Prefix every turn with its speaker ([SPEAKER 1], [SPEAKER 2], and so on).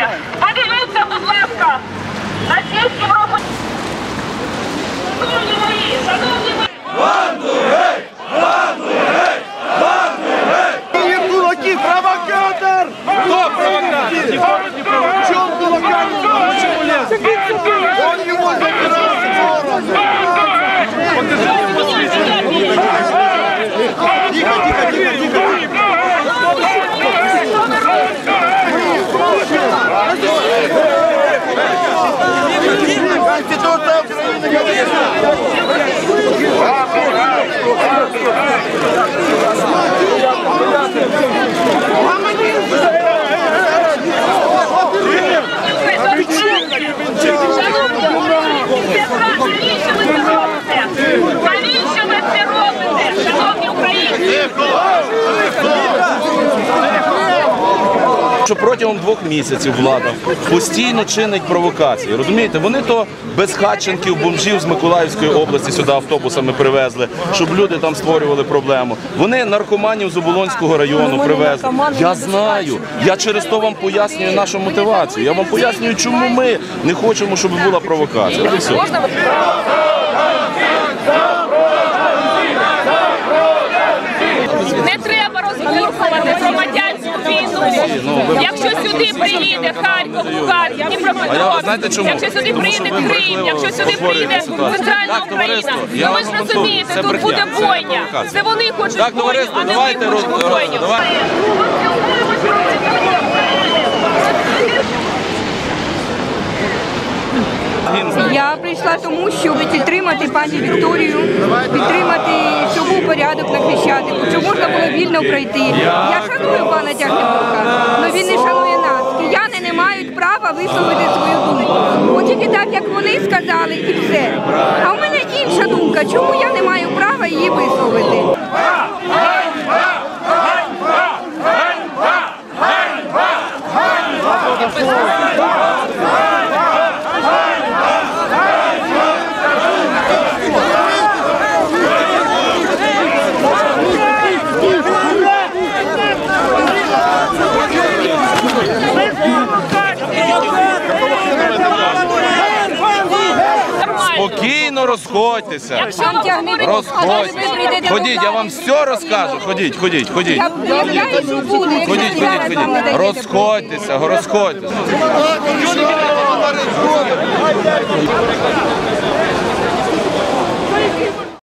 [SPEAKER 1] Yeah.
[SPEAKER 2] Що протягом двох місяців влада постійно чинить провокації. Розумієте, вони то безхатченків, бомжів з Миколаївської області сюди автобусами привезли, щоб люди там створювали проблему. Вони наркоманів з Оболонського району привезли. Я знаю. Я через то вам пояснюю нашу мотивацію. Я вам пояснюю, чому ми не хочемо, щоб була провокація. Все.
[SPEAKER 1] Не треба розбурхувати громадянську війну. Якщо сюди приїде Харків, Луганськ, Дніпропетровськ, якщо сюди приїде Крим, якщо сюди приїде центральна Україна, то ви ж розумієте, тут буде бойня. Це вони хочуть бойню, а не ми хочемо бойню.
[SPEAKER 3] Я прийшла тому, щоб підтримати пані Вікторію, підтримати, щоб був порядок на Хрещатику, щоб можна було вільно пройти. Я шаную пана Тягнебока, права висловити свою думку. От тільки так, як вони сказали, і все. А в мене інша думка, чому я не маю права її висловити.
[SPEAKER 1] Ганьба!
[SPEAKER 2] Ганьба! Ганьба!
[SPEAKER 1] Якщо говорять,
[SPEAKER 2] Розходьтеся. Ходіть, я вам все розкажу. Ходіть, ходіть, ходіть. Ходіть, ходіть, ходіть. Розходьтеся, розходьтеся.